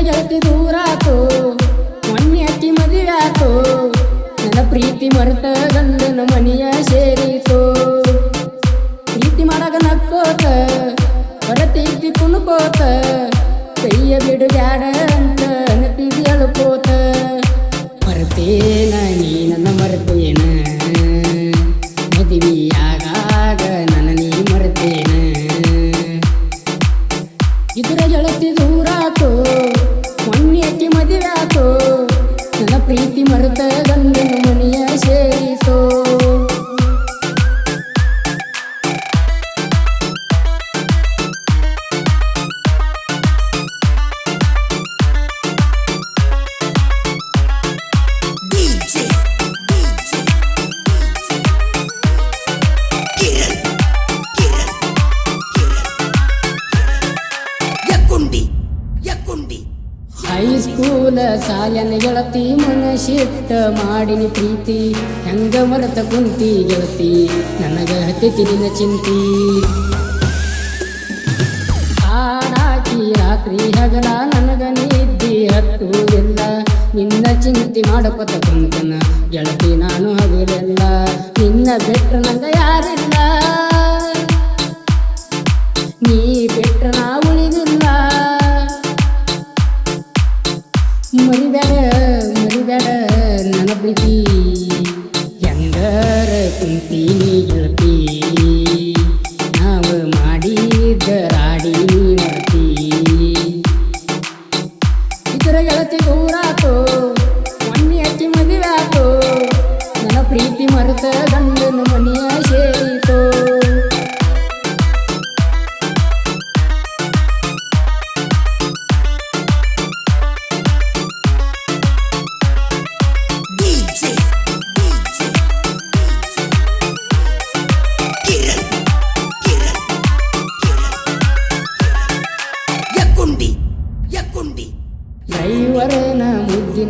ಗೆಳತಿ ದೂರಾತು ಮೊನ್ನೆ ಅಕ್ಕಿ ಆತು ನನ್ನ ಪ್ರೀತಿ ಮರೆತ ಗಂಡನ ಮನೆಯ ಸೇರಿತು. ಪ್ರೀತಿ ಮಾಡಾಗ ನಕ್ಕೋತ ಹೊರತೀತಿ ಕುಣ್ಕೋತ, ಕೈಯ ಬಿಡು ಬ್ಯಾಡ ಅಂತ ಅನತಿದಿ ಅಳ್ಕೋತ. ಮರೆತೇನ ನೀ ನನ್ನ ಮರ್ತೇನ ಹೈಸ್ಕೂಲ ಸಾಲನ ಗೆಳತಿ ಮನಶಿಟ್ಟ ಮಾಡಿನಿ ಪ್ರೀತಿ. ಹೆಂಗ ಮರೆತ ಕುಂತಿ ಗೆಳತಿ, ನನಗ ನಿನ್ನ ಚಿಂತಿ. ಹಾಡಾಕಿ ರಾತ್ರಿ ಹಗಲ ನನಗ ನಿದ್ದಿ ಎಲ್ಲ ನಿನ್ನ ಚಿಂತಿ ಮಾಡಕೊತ ಕುಂತನ ಗೆಳತಿ ನಾನು ಹಗಲೆಲ್ಲ. ನಿನ್ನ ಬೆಟ್ಟ ನಂಗ ಯಾರಿಲ್ಲ. ನನ್ನ ಪ್ರೀತಿ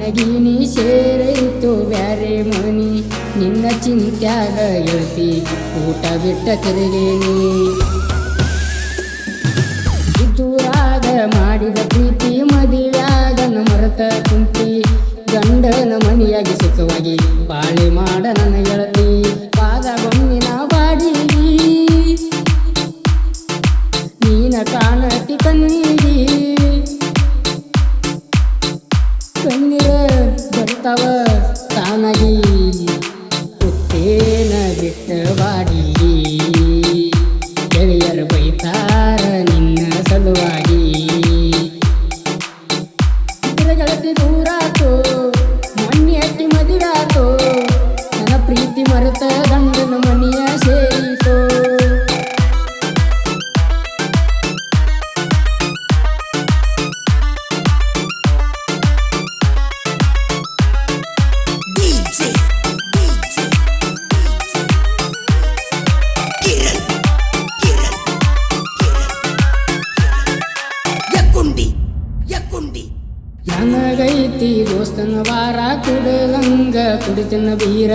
ಮುದ್ದಿನ ಸೇರೆಯಿತು ಬ್ಯಾರೆ ಮನಿ. ನಿನ್ನ ಚಿಂತ್ಯಾಗ ಹೇಳ್ತಿ ಊಟ ಬಿಟ್ಟ ತಿರುಗೇನಿ. ಇದ್ದೂರಾಗ ಮಾಡಿದ ಪ್ರೀತಿ ಮದುವೆಯಾಗನ ಮರೆತ ಕುಂತಿ. ಗಂಡನ ಮನೆಯಾಗಿ ಸುಖವಾಗಿ ಬಾಳೆ ಮಾಡ ನನ್ನ பெண்ணிலே பெருத்தவர் தானகி. ನನಗೈತಿ ದೋಸ್ತನ ವಾರ ಕುಡಲಂಗ ಕುಡಿತನ ಬೀರ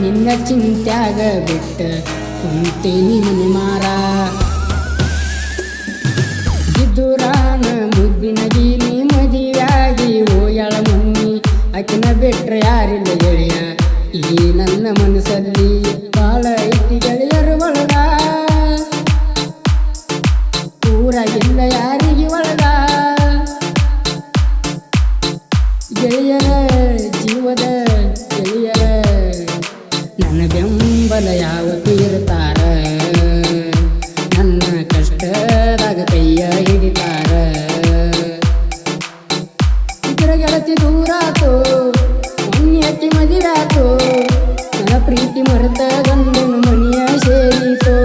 ನಿನ್ನ ಚಿಂತ್ಯಾಗ ಬಿಟ್ಟ ಕುಂತೀನಿ ಮನೆ ಮಾರ ಇದ್ದುರಾನ ಮುದ್ದಿನ ಗೀನಿ ಮದಿಯಾಗಿ ಓಯಳ ಮಮ್ಮಿ ಅಕಿನ ಬಿಟ್ರೆ ಯಾರಿಲ್ಲ ಗೆಳೆಯ ಈ ನನ್ನ ಮನಸ್ಸಲ್ಲಿ ಬಾಳ ಐತಿ ಯಾವತ್ತು ಇರ್ತಾರ ನನ್ನ ಕಷ್ಟದಾಗ ಕೈಯ ಹಿಡಿತಾರ. ಇತರ ಗೆಳತಿ ದೂರಾತು ಅತಿ ಮದಿರಾತು ನನ್ನ ಪ್ರೀತಿ ಮರೆತ ಗಂಡನು ಮನೆಯ ಸೇರಿತು.